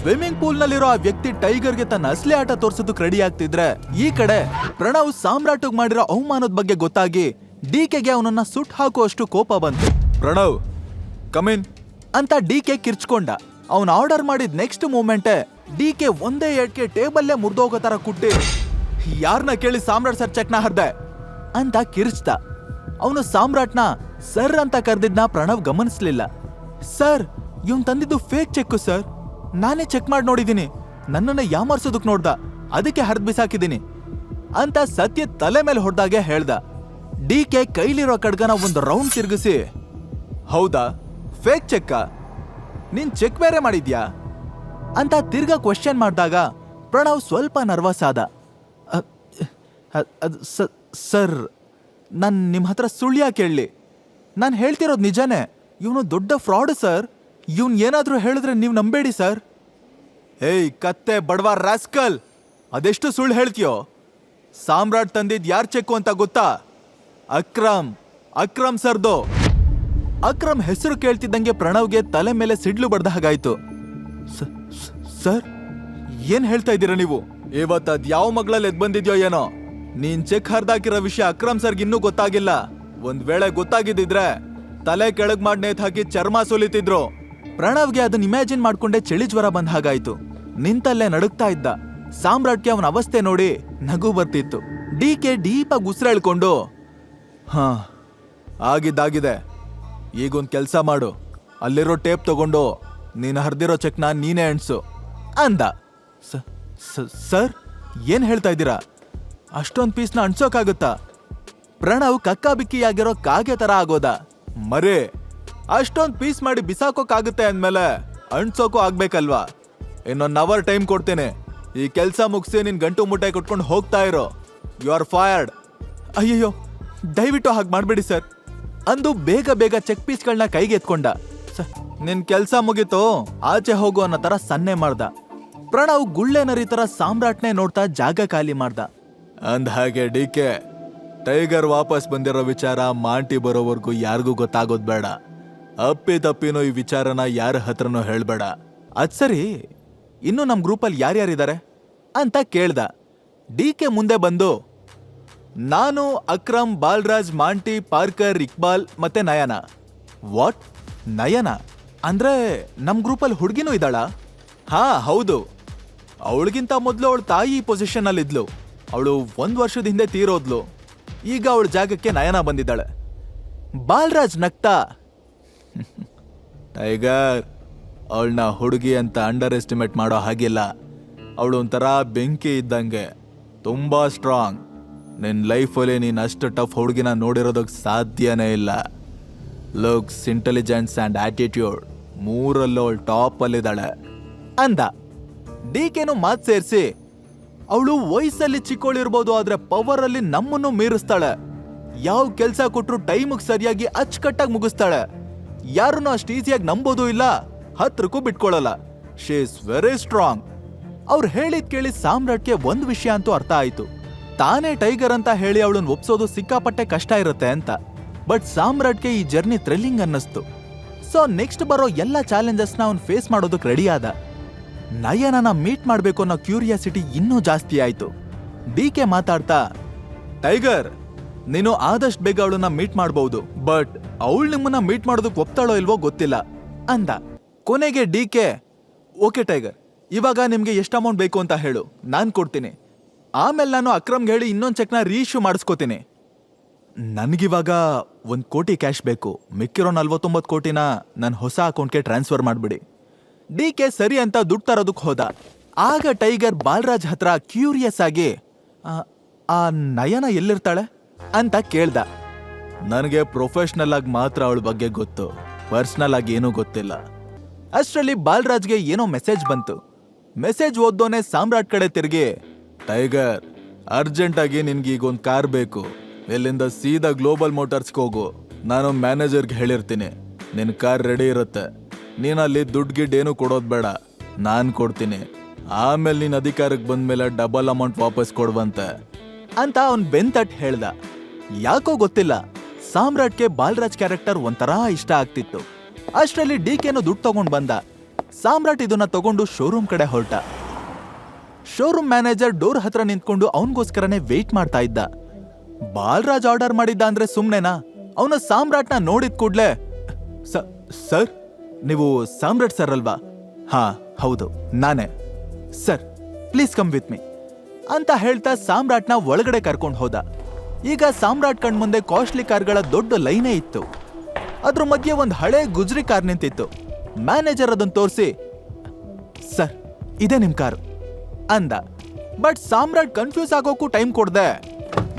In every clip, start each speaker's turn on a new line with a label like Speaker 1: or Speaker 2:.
Speaker 1: Swimming pool ನಲ್ಲಿರೋ ಆ ವ್ಯಕ್ತಿ ಟೈಗರ್ಗೆ ತನ್ನ ಅಸಲಿ ಆಟ ತೋರ್ಸೋದಕ್ ರೆಡಿ ಆಗ್ತಿದ್ರೆ ಈ ಕಡೆ ಪ್ರಣವ್ ಸಾಮ್ರಾಟಗ್ ಮಾಡಿರೋ ಅವಮಾನದ ಬಗ್ಗೆ ಗೊತ್ತಾಗಿ ಡಿ ಕೆಗೆ ಅವನನ್ನ ಸುಟ್ ಹಾಕುವಷ್ಟು ಕೋಪ ಬಂತು. ಪ್ರಣವ್ ಕಮಿನ್ ಅಂತ ಡಿ ಕೆ ಕಿರ್ಚ್ಕೊಂಡ. ಅವನ್ ಆರ್ಡರ್ ಮಾಡಿದ ನೆಕ್ಸ್ಟ್ ಮೂಮೆಂಟೇ ಡಿಕೆ ಒಂದೇ ಎಡ್ಕೆ ಟೇಬಲ್ಲೇ ಮುರಿದೋಗೋ ತರ ಕುಟ್ಟಿ ಯಾರನ್ನ ಕೇಳಿ ಸಾಮ್ರಾಟ್ ಸರ್ ಚೆಕ್ನ ಹರ್ದೆ? ಅಂತ ಕಿರ್ಚ್ದ ಅವನು ಸಾಮ್ರಾಟ್ನ ಸರ್ ಅಂತ ಕರೆದಿದ್ನ ಪ್ರಣವ್ ಗಮನಿಸ್ಲಿಲ್ಲ. ಸರ್ ಇವನ್ ತಂದಿದ್ದು ಫೇಕ್ ಚೆಕ್ ಸರ್. ನಾನೇ ಚೆಕ್ ಮಾಡಿ ನೋಡಿದೀನಿ ನನ್ನನ್ನ ಯಾಮರ್ಸೋದಕ್ ನೋಡ್ದ. ಅದಕ್ಕೆ ಹರಿದು ಬಿಸಾಕಿದೀನಿ ಅಂತ ಸತ್ಯ ತಲೆ ಮೇಲೆ ಹೊಡೆದಾಗೆ ಹೇಳ್ದ. ಡಿ ಕೆ ಕೈಲಿರೋ ಕಡ್ಗನ ಒಂದು ರೌಂಡ್ ತಿರುಗಿಸಿ, ಹೌದಾ? ಫೇಕ್ ಚೆಕ್ಕ? ನೀನ್ ಚೆಕ್ ಬೇರೆ ಮಾಡಿದ್ಯಾ? ಅಂತ ತಿರ್ಗಾ ಕ್ವಶನ್ ಮಾಡಿದಾಗ ಪ್ರಣವ್ ಸ್ವಲ್ಪ ನರ್ವಸ್ ಆದ. ಅದು ಸರ್, ನಾನು ನಿಮ್ಮ ಹತ್ರ ಸುಳ್ಳ್ಯಾ ಕೇಳಲಿ. ನಾನು ಹೇಳ್ತಿರೋದು ನಿಜಾನೇ. ಇವನು ದೊಡ್ಡ ಫ್ರಾಡ್ ಸರ್. ಇವನ್ ಏನಾದರೂ ಹೇಳಿದ್ರೆ ನೀವು ನಂಬೇಡಿ ಸರ್. ಏಯ್, ಕತ್ತೆ, ಬಡವ ರಾಸ್ಕಲ್! ಅದೆಷ್ಟು ಸುಳ್ಳು ಹೇಳ್ತೀಯೋ? ಸಾಮ್ರಾಟ್ ತಂದಿದ್ ಯಾರ್ ಚೆಕ್ಕು ಅಂತ ಗೊತ್ತಾ? ಅಕ್ರಮ್ ಅಕ್ರಮ್ ಸರ್ದು. ಅಕ್ರಮ್ ಹೆಸರು ಕೇಳ್ತಿದ್ದಂಗೆ ಪ್ರಣವ್ಗೆ ತಲೆ ಮೇಲೆ ಸಿಡ್ಲು ಬಡ್ದ ಹಾಗಾಯ್ತು. ಸರ್, ಏನ್ ಹೇಳ್ತಾ ಇದ್ದೀರಾ ನೀವು? ಇವತ್ತು ಅದ್ ಯಾವ ಮಗಳಲ್ಲಿ ಎದ್ ಬಂದಿದ್ಯೋ ಏನೋ? ನೀನ್ ಚೆಕ್ ಹರ್ದಾಕಿರೋ ವಿಷಯ ಅಕ್ರಮ್ ಸರ್ಗೆ ಇನ್ನೂ ಗೊತ್ತಾಗಿಲ್ಲ. ಒಂದ್ ವೇಳೆ ಗೊತ್ತಾಗಿದ್ದಿದ್ರೆ ತಲೆ ಕೆಳಗ್ ಮಾಡಿ ನೇತ್ ಹಾಕಿ ಚರ್ಮ ಸುಲಿತಿದ್ರು. ಪ್ರಣವ್ಗೆ ಅದನ್ನ ಇಮ್ಯಾಜಿನ್ ಮಾಡ್ಕೊಂಡೆ ಚಳಿ ಜ್ವರ ಬಂದ ಹಾಗಾಯ್ತು. ನಿಂತಲ್ಲೇ ನಡುಕ್ತಾ ಇದ್ದ. ಸಾಮ್ರಾಟ್ಗೆ ಅವನ ಅವಸ್ಥೆ ನೋಡಿ ನಗು ಬರ್ತಿತ್ತು. ಡಿ ಕೆ ಡೀಪಾಗಿ ಉಸಿರೆಳ್ಕೊಂಡು ಹಾ, ಆಗಿದ್ದಾಗಿದೆ. ಈಗೊಂದ್ ಕೆಲ್ಸ ಮಾಡು. ಅಲ್ಲಿರೋ ಟೇಪ್ ತಗೊಂಡು ನೀನು ಹರಿದಿರೋ ಚೆಕ್ನ ನೀನೇ ಎಣ್ಸು. ಅಂದ. ಸರ್, ಏನ್ ಹೇಳ್ತಾ ಇದ್ದೀರಾ? ಅಷ್ಟೊಂದ್ ಪೀಸ್ನ ಅಣ್ಸೋಕಾಗುತ್ತಾ? ಪ್ರಣವ್ ಕಕ್ಕಾಬಿಕ್ಕಿಯಾಗಿರೋ ಕಾಗೆ ತರ ಆಗೋದ. ಮರೇ, ಅಷ್ಟೊಂದ್ ಪೀಸ್ ಮಾಡಿ ಬಿಸಾಕೋಕಾಗುತ್ತೆ ಅಂದ್ಮೇಲೆ ಅಣ್ಸೋಕು ಆಗ್ಬೇಕಲ್ವಾ? ಇನ್ನೊಂದ್ ಅವರ್ ಟೈಮ್ ಕೊಡ್ತೇನೆ. ಈ ಕೆಲಸ ಮುಗಿಸಿ ನಿನ್ ಗಂಟು ಮುಟ್ಟೆ ಕೊಟ್ಕೊಂಡು ಹೋಗ್ತಾ ಇರೋ. ಯು ಆರ್ ಫೈರ್ಡ್ ಅಯ್ಯಯ್ಯೋ, ದಯವಿಟ್ಟು ಹಾಗೆ ಮಾಡಬೇಡಿ ಸರ್. ಅಂದು ಬೇಗ ಬೇಗ ಚೆಕ್ ಪೀಸ್ಗಳನ್ನ ಕೈಗೆ ಎತ್ಕೊಂಡ. ನಿನ್ ಕೆಲಸ ಮುಗೀತು, ಆಚೆ ಹೋಗು ಅನ್ನೋ ತರ ಸನ್ನೆ ಮಾಡ್ದ. ಪ್ರಣವ್ ಗುಳ್ಳೆ ನರಿ ತರ ಸಾಮ್ರಾಟ್ನೇ ನೋಡ್ತಾ ಜಾಗ ಖಾಲಿ ಮಾಡ್ದ. ಅಂದ ಹಾಗೆ ಡಿ ಕೆ, ಟೈಗರ್ ವಾಪಸ್ ಬಂದಿರೋ ವಿಚಾರ ಮಾಂಟಿ ಬರೋವರೆಗೂ ಯಾರಿಗೂ ಗೊತ್ತಾಗೋದ್ ಬೇಡ. ಅಪ್ಪಿ ತಪ್ಪಿನೂ ಈ ವಿಚಾರನ ಯಾರ ಹತ್ರನೂ ಹೇಳ್ಬೇಡ. ಅದ್ ಸರಿ ಇನ್ನು ನಮ್ಮ ಗ್ರೂಪಲ್ಲಿ ಯಾರ್ಯಾರಿದ್ದಾರೆ? ಅಂತ ಕೇಳ್ದ. ಡಿ ಕೆ ಮುಂದೆ ಬಂದು, ನಾನು ಅಕ್ರಮ್, ಬಾಲ್ರಾಜ್, ಮಾಂಟಿ, ಪಾರ್ಕರ್, ಇಕ್ಬಾಲ್ ಮತ್ತೆ ನಯನ. ವಾಟ್? ನಯನ? ಅಂದ್ರೆ ನಮ್ಮ ಗ್ರೂಪಲ್ಲಿ ಹುಡುಗಿನೂ ಇದ್ದಾಳ? ಹಾ, ಹೌದು. ಅವಳಿಗಿಂತ ಮೊದಲು ಅವಳ ತಾಯಿ ಪೊಸಿಷನ್ ಇದ್ಲು ಅವಳು ಒಂದ್ ವರ್ಷದ ಹಿಂದೆ ತೀರೋದ್ಲು. ಈಗ ಅವಳ ಜಾಗಕ್ಕೆ ನಯನ ಬಂದಿದ್ದಾಳೆ. ಬಾಲ್ರಾಜ್ ನಗ್ತಾ? ಟೈಗರ್ ಅವಳನ್ನ ಹುಡುಗಿ ಅಂತ ಅಂಡರ್ ಎಸ್ಟಿಮೇಟ್ ಮಾಡೋ ಹಾಗಿಲ್ಲ. ಅವಳು ಒಂಥರ ಬೆಂಕಿ ಇದ್ದಂಗೆ. ತುಂಬಾ ಸ್ಟ್ರಾಂಗ್ ನಿನ್ನ ಲೈಫಲ್ಲಿ ನೀನು ಅಷ್ಟು ಟಫ್ ಹುಡುಗಿನ ನೋಡಿರೋದಕ್ಕೆ ಸಾಧ್ಯನೇ ಇಲ್ಲ. ಲುಕ್ಸ್ ಇಂಟೆಲಿಜೆನ್ಸ್ ಆ್ಯಂಡ್ ಆಟಿಟ್ಯೂಡ್ ಮೂರಲ್ಲೂ ಅವಳು ಟಾಪಲ್ಲಿದ್ದಾಳೆ ಅಂದ. ಡಿ ಕೆನು ಮಾತು ಸೇರಿಸಿ. ಅವಳು ವಯಸ್ಸಲ್ಲಿ ಚಿಕ್ಕೋಳಿರ್ಬೋದು, ಆದರೆ ಪವರ್ ಅಲ್ಲಿ ನಮ್ಮನ್ನು ಮೀರಿಸ್ತಾಳೆ. ಯಾವ ಕೆಲಸ ಕೊಟ್ಟರು ಟೈಮಿಗೆ ಸರಿಯಾಗಿ ಅಚ್ಚುಕಟ್ಟಾಗಿ ಮುಗಿಸ್ತಾಳೆ. ಯಾರನ್ನು ಅಷ್ಟು ಈಸಿಯಾಗಿ ನಂಬೋದು ಇಲ್ಲ. ಹತ್ರಕ್ಕೂ ಬಿಟ್ಕೊಳ್ಳಲ್ಲ ಶಿ ಇಸ್ ವೆರಿ ಸ್ಟ್ರಾಂಗ್ ಅವ್ರು ಹೇಳಿದ್ ಕೇಳಿ ಸಾಮ್ರಾಟ್ಗೆ ಒಂದು ವಿಷಯ ಅಂತೂ ಅರ್ಥ ಆಯ್ತು. ತಾನೇ ಟೈಗರ್ ಅಂತ ಹೇಳಿ ಅವಳನ್ನ ಒಪ್ಸೋದು ಸಿಕ್ಕಾಪಟ್ಟೆ ಕಷ್ಟ ಇರುತ್ತೆ ಅಂತ. ಬಟ್ ಸಾಮ್ರಾಟ್ಗೆ ಈ ಜರ್ನಿ ಥ್ರಿಲ್ಲಿಂಗ್ ಅನ್ನಿಸ್ತು. ಸೊ ನೆಕ್ಸ್ಟ್ ಬರೋ ಎಲ್ಲ ಚಾಲೆಂಜಸ್ನ ಅವ್ನು ಫೇಸ್ ಮಾಡೋದಕ್ಕೆ ರೆಡಿ ಆದ. ನಯನನ ಮೀಟ್ ಮಾಡಬೇಕು ಅನ್ನೋ ಕ್ಯೂರಿಯಾಸಿಟಿ ಇನ್ನೂ ಜಾಸ್ತಿ ಆಯ್ತು. ಡಿ ಕೆ ಮಾತಾಡ್ತಾ, ಟೈಗರ್, ನೀನು ಆದಷ್ಟು ಬೇಗ ಅವಳನ್ನ ಮೀಟ್ ಮಾಡಬಹುದು ಬಟ್ ಅವಳು ನಿಮ್ಮನ್ನ ಮೀಟ್ ಮಾಡೋದಕ್ಕೆ ಒಪ್ತಾಳೋ ಇಲ್ವೋ ಗೊತ್ತಿಲ್ಲ. ಅಂದ. ಕೊನೆಗೆ ಡಿ ಕೆ. ಓಕೆ ಟೈಗರ್ ಇವಾಗ ನಿಮಗೆ ಎಷ್ಟು ಅಮೌಂಟ್ ಬೇಕು ಅಂತ ಹೇಳು ನಾನು ಕೊಡ್ತೀನಿ. ಆಮೇಲೆ ನಾನು ಅಕ್ರಮ್ಗೆ ಹೇಳಿ ಇನ್ನೊಂದು ಚೆಕ್ನ ರೀಇಶ್ಯೂ ಮಾಡಿಸ್ಕೋತೀನಿ. ನನಗಿವಾಗ ಒಂದು ಕೋಟಿ ಕ್ಯಾಶ್ ಬೇಕು ಮಿಕ್ಕಿರೋ ನಲ್ವತ್ತೊಂಬತ್ತು ಕೋಟಿನ ನನ್ನ ಹೊಸ ಅಕೌಂಟ್ಗೆ ಟ್ರಾನ್ಸ್ಫರ್ ಮಾಡಿಬಿಡಿ. ಡಿ ಕೆ ಸರಿ ಅಂತ ದುಡ್ಡು ತರೋದಕ್ಕೆ ಹೋದ. ಆಗ ಟೈಗರ್ ಬಾಲರಾಜ್ ಹತ್ರ ಕ್ಯೂರಿಯಸ್ ಆಗಿ "ಆ, ನಯನ ಎಲ್ಲಿರ್ತಾಳೆ? ಅಂತ ಕೇಳ್ದ. ನನಗೆ ಪ್ರೊಫೆಷ್ನಲ್ ಆಗಿ ಮಾತ್ರ ಅವಳ ಬಗ್ಗೆ ಗೊತ್ತು ಪರ್ಸ್ನಲ್ ಆಗಿ ಏನೂ ಗೊತ್ತಿಲ್ಲ. ಅಷ್ಟರಲ್ಲಿ ಬಾಲ್ರಾಜ್ಗೆ ಏನೋ ಮೆಸೇಜ್ ಬಂತು. ಮೆಸೇಜ್ ಓದ್ದೋನೆ ಸಾಮ್ರಾಟ್ ಕಡೆ ತಿರುಗಿ, ಟೈಗರ್ ಅರ್ಜೆಂಟ್ ಆಗಿ ನಿನ್ಗೆ ಈಗ ಒಂದು ಕಾರ್ ಬೇಕು. ಇಲ್ಲಿಂದ ಸೀದಾ ಗ್ಲೋಬಲ್ ಮೋಟಾರ್ಸ್ಗೆ ಹೋಗು. ನಾನು ಮ್ಯಾನೇಜರ್ಗೆ ಹೇಳಿರ್ತೀನಿ. ನಿನ್ನ ಕಾರ್ ರೆಡಿ ಇರುತ್ತೆ. ನೀನು ಅಲ್ಲಿ ದುಡ್ಡು ಗಿಡ್ ಏನು ಕೊಡೋದು ಬೇಡ. ನಾನು ಕೊಡ್ತೀನಿ. ಆಮೇಲೆ ನೀನು ಅಧಿಕಾರಕ್ಕೆ ಬಂದ್ಮೇಲೆ ಡಬಲ್ ಅಮೌಂಟ್ ವಾಪಸ್ ಕೊಡುವಂತೆ. ಅಂತ ಅವನು ಬೆಂತಟ್ ಹೇಳ್ದ. ಯಾಕೋ ಗೊತ್ತಿಲ್ಲ. ಸಾಮ್ರಾಟ್ಗೆ ಬಾಲ್ರಾಜ್ ಕ್ಯಾರೆಕ್ಟರ್ ಒಂಥರಾ ಇಷ್ಟ ಆಗ್ತಿತ್ತು. ಅಷ್ಟರಲ್ಲಿ ಡಿ ಕೆನು ದುಡ್ಡು ತಗೊಂಡು ಬಂದ. ಸಾಮ್ರಾಟ್ ಇದನ್ನ ತಗೊಂಡು ಶೋರೂಮ್ ಕಡೆ ಹೊರಟ. ಶೋರೂಮ್ ಮ್ಯಾನೇಜರ್ ಡೋರ್ ಹತ್ರ ನಿಂತ್ಕೊಂಡು ಅವನಿಗೋಸ್ಕರನೇ ವೇಟ್ ಮಾಡ್ತಾ ಇದ್ದ. ಬಾಲ್ರಾಜ್ ಆರ್ಡರ್ ಮಾಡಿದ್ದ ಅಂದ್ರೆ ಸುಮ್ನೆನಾ? ಅವನ ಸಾಮ್ರಾಟ್ನ ನೋಡಿದ ಕೂಡ್ಲೆ, "ಸ- ಸರ್, ನೀವು ಸಾಮ್ರಾಟ್ ಸರ್ ಅಲ್ವಾ? ಹಾ, ಹೌದು, ನಾನೇ. Sir please come with me ಅಂತ ಹೇಳ್ತಾ ಸಾಮ್ರಾಟ್ನ ಒಳಗಡೆ ಕರ್ಕೊಂಡು ಹೋದ. ಈಗ ಸಾಮ್ರಾಟ್ ಕಣ್ಮುಂದೆ ಕಾಸ್ಟ್ಲಿ ಕಾರ್ಗಳ ದೊಡ್ಡ ಲೈನೇ ಇತ್ತು. ಅದ್ರ ಮಧ್ಯೆ ಒಂದು ಹಳೆ ಗುಜ್ರಿ ಕಾರ್ ನಿಂತಿತ್ತು. ಮ್ಯಾನೇಜರ್ ಅದನ್ನ ತೋರಿಸಿ, ಸರ್, ಇದೇ ನಿಮ್ ಕಾರು. ಅಂದ. ಬಟ್ ಸಾಮ್ರಾಟ್ ಕನ್ಫ್ಯೂಸ್ ಆಗೋಕ್ಕೂ ಟೈಮ್ ಕೊಡ್ದೆ.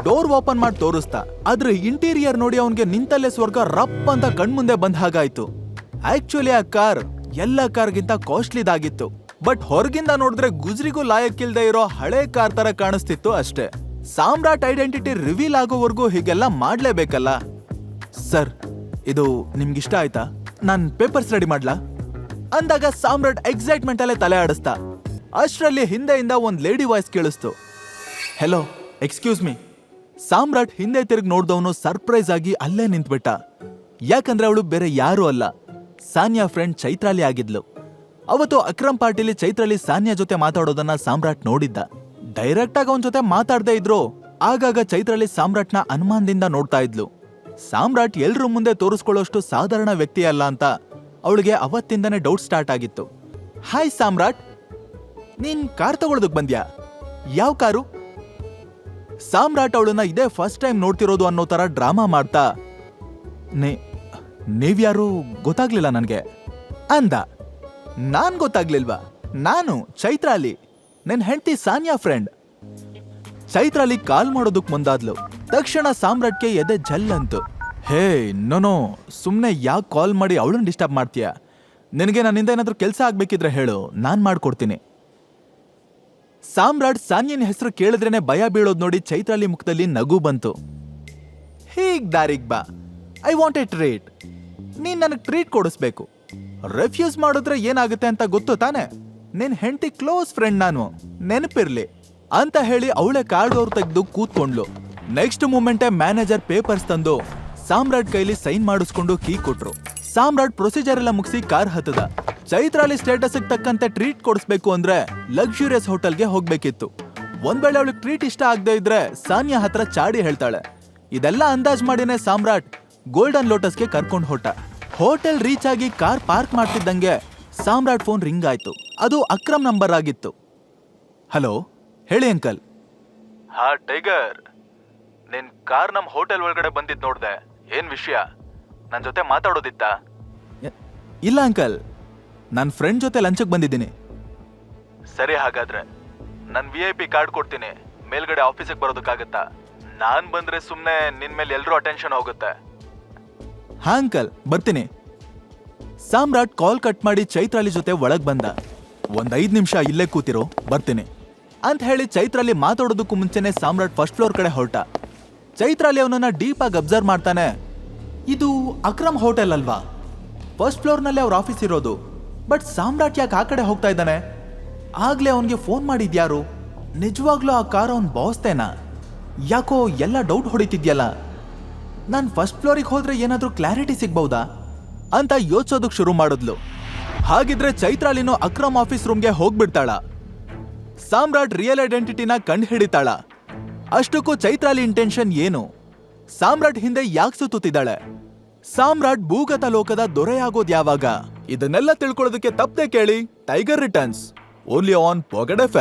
Speaker 1: ಡೋರ್ ಓಪನ್ ಮಾಡಿ ತೋರಿಸ್ತಾ ಅದ್ರ ಇಂಟೀರಿಯರ್ ನೋಡಿ ಅವನಿಗೆ ನಿಂತಲ್ಲೇ ಸ್ವರ್ಗ ರಪ್ ಅಂತ ಕಣ್ಮುಂದೆ ಬಂದ ಹಾಗಾಯ್ತು. ಆಕ್ಚುಲಿ ಆ ಕಾರ್ ಎಲ್ಲ ಕಾರ್ಗಿಂತ ಕಾಸ್ಟ್ಲಿದಾಗಿತ್ತು. ಬಟ್ ಹೊರಗಿಂದ ನೋಡಿದ್ರೆ ಗುಜ್ರಿಗೂ ಲಾಯಕ್ಕಿಲ್ದೇ ಇರೋ ಹಳೆ ಕಾರ್ ತರ ಕಾಣಿಸ್ತಿತ್ತು ಅಷ್ಟೇ. ಸಾಮ್ರಾಟ್ ಐಡೆಂಟಿಟಿ ರಿವೀಲ್ ಆಗೋವರೆಗೂ ಹೀಗೆಲ್ಲ ಮಾಡ್ಲೇಬೇಕಲ್ಲ? ಸರ್ ಇದು ನಿಮ್ಗಿಷ್ಟ ಆಯ್ತಾ? ನಾನು ಪೇಪರ್ಸ್ ರೆಡಿ ಮಾಡ್ಲಾ? ಅಂದಾಗ ಸಾಮ್ರಾಟ್ ಎಕ್ಸೈಟ್ಮೆಂಟ್ ಅಲ್ಲೇ ತಲೆ ಆಡಿಸ್ತಾ, ಅಷ್ಟರಲ್ಲಿ ಹಿಂದೆಯಿಂದ ಒಂದ್ ಲೇಡಿ ವಾಯ್ಸ್ ಕೇಳಿಸ್ತು. ಹೆಲೋ ಎಕ್ಸ್ಕ್ಯೂಸ್ ಮೀ ಸಾಮ್ರಾಟ್ ಹಿಂದೆ ತಿರುಗಿ ನೋಡ್ದವನು ಸರ್ಪ್ರೈಸ್ ಆಗಿ ಅಲ್ಲೇ ನಿಂತ್ಬಿಟ್ಟ. ಯಾಕಂದ್ರೆ ಅವಳು ಬೇರೆ ಯಾರೂ ಅಲ್ಲ. ಸಾನ್ಯಾ ಫ್ರೆಂಡ್ ಚೈತ್ರಾಲಿ ಆಗಿದ್ಲು. ಅವತ್ತು ಅಕ್ರಮ್ ಪಾರ್ಟಿಲಿ ಚೈತ್ರಾಲಿ ಸಾನ್ಯಾ ಜೊತೆ ಮಾತಾಡೋದನ್ನ ಸಾಮ್ರಾಟ್ ನೋಡಿದ್ದ. ಡೈರೆಕ್ಟ್ ಆಗಿ ಅವನ ಜೊತೆ ಮಾತಾಡದೇ ಇದ್ರು. ಆಗಾಗ ಚೈತ್ರಾಲಿ ಸಾಮ್ರಾಟ್ನ ಅನುಮಾನದಿಂದ ನೋಡ್ತಾ ಇದ್ಲು. ಸಾಮ್ರಾಟ್ ಎಲ್ರ ಮುಂದೆ ತೋರಿಸ್ಕೊಳ್ಳೋಷ್ಟು ಸಾಧಾರಣ ವ್ಯಕ್ತಿ ಅಲ್ಲ ಅಂತ ಅವಳಿಗೆ ಅವತ್ತಿಂದನೇ ಡೌಟ್ ಸ್ಟಾರ್ಟ್ ಆಗಿತ್ತು. ಹಾಯ್ ಸಾಮ್ರಾಟ್. ನೀನ್ ಕಾರ್ ತಗೊಳೋದಕ್ ಬಂದ್ಯಾ? ಯಾವ ಕಾರು? ಸಾಮ್ರಾಟ್ ಅವಳನ್ನ ಇದೇ ಫಸ್ಟ್ ಟೈಮ್ ನೋಡ್ತಿರೋದು ಅನ್ನೋ ತರ ಡ್ರಾಮಾ ಮಾಡ್ತಾ, ನೀ, ನೀವ್ಯಾರು ಗೊತ್ತಾಗ್ಲಿಲ್ಲ ನನ್ಗೆ. ಅಂದ, ನಾನ್ ಗೊತ್ತಾಗ್ಲಿಲ್ವಾ? ನಾನು ಚೈತ್ರಾಲಿ. ನನ್ನ ಹೆಂಡತಿ ಸಾನಿಯಾ ಫ್ರೆಂಡ್ ಚೈತ್ರಾಲಿ ಕಾಲ್ ಮಾಡೋದಕ್ ಮುಂದಾದ್ಲು. ತಕ್ಷಣ ಸಾಮ್ರಾಟ್ಗೆ ಎದೆ ಜಲ್ ಅಂತು ಹೇ ನೋನೋ ಸುಮ್ಮನೆ ಯಾಕೆ ಕಾಲ್ ಮಾಡಿ ಅವಳನ್ನು ಡಿಸ್ಟರ್ಬ್ ಮಾಡ್ತೀಯ? ನಿನಗೆ ನನ್ನಿಂದ ಏನಾದರೂ ಕೆಲಸ ಆಗಬೇಕಿದ್ರೆ ಹೇಳು, ನಾನು ಮಾಡ್ಕೊಡ್ತೀನಿ. ಸಾಮ್ರಾಟ್ ಸಾನ್ಯನ ಹೆಸರು ಕೇಳಿದ್ರೇನೆ ಭಯ ಬೀಳೋದು ನೋಡಿ ಚೈತ್ರಾಲಿ ಮುಖದಲ್ಲಿ ನಗು ಬಂತು. ಹೀಗ್ ದಾರಿಗ್ ಬಾ. I want a treat. ನೀನ್ ನನಗೆ ಟ್ರೀಟ್ ಕೊಡಿಸ್ಬೇಕು. ರೆಫ್ಯೂಸ್ ಮಾಡಿದ್ರೆ ಏನಾಗುತ್ತೆ ಅಂತ ಗೊತ್ತು ತಾನೆ? ನಿನ್ ಹೆಂಡತಿ ಕ್ಲೋಸ್ ಫ್ರೆಂಡ್ ನಾನು. ನೆನಪಿರ್ಲಿ. ಅಂತ ಹೇಳಿ ಅವಳೆ ಕಾರ್ಡ್ ಅವ್ರು ತೆಗೆದು ಕೂತ್ಕೊಂಡ್ಲು ನೆಕ್ಸ್ಟ್ ಮೂಮೆಂಟೇ ಮ್ಯಾನೇಜರ್ ಪೇಪರ್ಸ್ ತಂದು ಸಾಮ್ರಾಟ್ ಕೈಲಿ ಸೈನ್ ಮಾಡಿಸ್ಕೊಂಡು ಕೀ ಕೊಟ್ರು. ಸಾಮ್ರಾಟ್ ಪ್ರೊಸೀಜರ್ ಎಲ್ಲ ಮುಗಿಸಿ ಕಾರ್ ಹತ್ತದ. ಚೈತ್ರಾಲಿ ಸ್ಟೇಟಸ್ ತಕ್ಕಂತೆ ಟ್ರೀಟ್ ಕೊಡಿಸ್ಬೇಕು ಅಂದ್ರೆ ಲಕ್ಸುರಿಯಸ್ ಹೋಟೆಲ್ಗೆ ಹೋಗ್ಬೇಕಿತ್ತು. ಒಂದ್ ವೇಳೆ ಅವಳಿಗೆ ಟ್ರೀಟ್ ಇಷ್ಟ ಆಗದೆ ಇದ್ರೆ ಸಾನಿಯಾ ಹತ್ರ ಚಾಡಿ ಹೇಳ್ತಾಳೆ. ಇದೆಲ್ಲ ಅಂದಾಜ್ ಮಾಡಿನೇ ಸಾಮ್ರಾಟ್ ಗೋಲ್ಡನ್ ಲೋಟಸ್ಗೆ ಕರ್ಕೊಂಡು ಹೊಟ್ಟ. ಹೋಟೆಲ್ ರೀಚ್ ಆಗಿ ಕಾರ್ ಪಾರ್ಕ್ ಮಾಡ್ತಿದ್ದಂಗೆ ಸಾಮ್ರಾಟ್ ಫೋನ್ ರಿಂಗ್ ಆಯ್ತು. ಅದು ಅಕ್ರಮ್ ನಂಬರ್ ಆಗಿತ್ತು. ಹಲೋ ಹೇಳಿ ಅಂಕಲ್. ಹಾ ಟೈಗರ್ ನಿನ್ ಕಾರ್ ನಮ್ ಹೋಟೆಲ್ ಒಳಗಡೆ ಬಂದಿದ್ ನೋಡ್ದೆ. ಏನ್ ವಿಷಯ? ನನ್ ಜೊತೆ ಮಾತಾಡೋದಿತ್ತ? ಇಲ್ಲ ಅಂಕಲ್. ನನ್ ಫ್ರೆಂಡ್ ಜೊತೆ ಲಂಚಕ್ಕೆ ಬಂದಿದ್ದೀನಿ. ಸರಿ ಹಾಗಾದ್ರೆ ನನ್ ವಿ ಐ ಪಿ ಕಾರ್ಡ್ ಕೊಡ್ತೀನಿ. ಮೇಲ್ಗಡೆ ಆಫೀಸಿಗೆ ಬರೋದಕ್ಕಾಗತ್ತಾ? ನಾನ್ ಬಂದ್ರೆ ಸುಮ್ನೆ ನಿನ್ ಮೇಲೆ ಎಲ್ರೂ ಅಟೆನ್ಷನ್ ಹೋಗುತ್ತೆ. ಹಾ ಅಂಕಲ್ ಬರ್ತೀನಿ. ಸಾಮ್ರಾಟ್ ಕಾಲ್ ಕಟ್ ಮಾಡಿ ಚೈತ್ರಾಲಿ ಜೊತೆ ಒಳಗ್ ಬಂದ. ಒಂದ್ ಐದ್ ನಿಮಿಷ ಇಲ್ಲೇ ಕೂತಿರೋ ಬರ್ತೀನಿ. ಅಂತ ಹೇಳಿ ಚೈತ್ರಾಲಿ ಮಾತಾಡೋದಕ್ಕೂ ಮುಂಚೆನೆ ಸಾಮ್ರಾಟ್ ಫಸ್ಟ್ ಫ್ಲೋರ್ ಕಡೆ ಹೊರಟ. ಚೈತ್ರಾಲಿ ಅವನನ್ನ ಡೀಪ್ ಆಗಿ ಅಬ್ಸರ್ವ್ ಮಾಡ್ತಾನೆ. ಇದು ಅಕ್ರಮ್ ಹೋಟೆಲ್ ಅಲ್ವಾ? ಫಸ್ಟ್ ಫ್ಲೋರ್ನಲ್ಲಿ ಅವ್ರ ಆಫೀಸ್ ಇರೋದು. ಬಟ್ ಸಾಮ್ರಾಟ್ ಯಾಕೆ ಆ ಕಡೆ ಹೋಗ್ತಾ ಇದ್ದಾನೆ? ಆಗ್ಲೇ ಅವನಿಗೆ ಫೋನ್ ಮಾಡಿದ್ಯಾರು? ನಿಜವಾಗ್ಲೂ ಆ ಕಾರ್ ಅವನ್ ಬಾಸ್ತೇನಾ ಯಾಕೋ ಎಲ್ಲ ಡೌಟ್ ಹೊಡಿತಿದ್ಯಲ್ಲ? ನಾನು ಫಸ್ಟ್ ಫ್ಲೋರಿಗೆ ಹೋದ್ರೆ ಏನಾದ್ರೂ ಕ್ಲಾರಿಟಿ ಸಿಗ್ಬಹುದಾ? ಅಂತ ಯೋಚಿಸೋದಕ್ಕೆ ಶುರು ಮಾಡಿದ್ಲು. ಹಾಗಿದ್ರೆ ಚೈತ್ರಾಲಿನೂ ಅಕ್ರಮ್ ಆಫೀಸ್ ರೂಮ್ಗೆ ಹೋಗ್ಬಿಡ್ತಾಳ. ಸಾಮ್ರಾಟ್ ರಿಯಲ್ ಐಡೆಂಟಿಟಿನ ಕಂಡು ಹಿಡಿತಾಳ ಅಷ್ಟಕ್ಕೂ ಚೈತ್ರಾಲಿ ಇಂಟೆನ್ಷನ್ ಏನು? ಸಾಮ್ರಾಟ್ ಹಿಂದೆ ಯಾಕೆ ಸುತ್ತುತ್ತಿದ್ದಾಳೆ? ಸಾಮ್ರಾಟ್ ಭೂಗತ ಲೋಕದ ದೊರೆಯಾಗೋದ್ ಯಾವಾಗ? ಇದನ್ನೆಲ್ಲ ತಿಳ್ಕೊಳ್ಳೋದಕ್ಕೆ ತಪ್ಪದೆ ಕೇಳಿ. Tiger returns only on pocket FM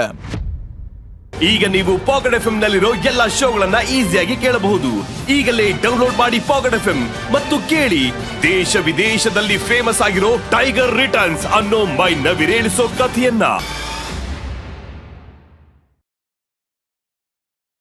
Speaker 2: ಈಗ ನೀವು ಪಾಕೆಟ್ ಎಫ್ ನಲ್ಲಿರೋ ಎಲ್ಲಾ ಶೋಗಳನ್ನ ಈಸಿಯಾಗಿ ಕೇಳಬಹುದು. ಈಗಲೇ ಡೌನ್ಲೋಡ್ ಮಾಡಿ ಪಾಕೆಟ್ ಎಫ್ ಮತ್ತು ಕೇಳಿ. ದೇಶ ವಿದೇಶದಲ್ಲಿ ಫೇಮಸ್ ಆಗಿರೋ ಟೈಗರ್ ರಿಟರ್ನ್ಸ್ ಅನ್ನೋ ಮೈ ನವಿರೇಳಿಸೋ ಕಥೆಯನ್ನ.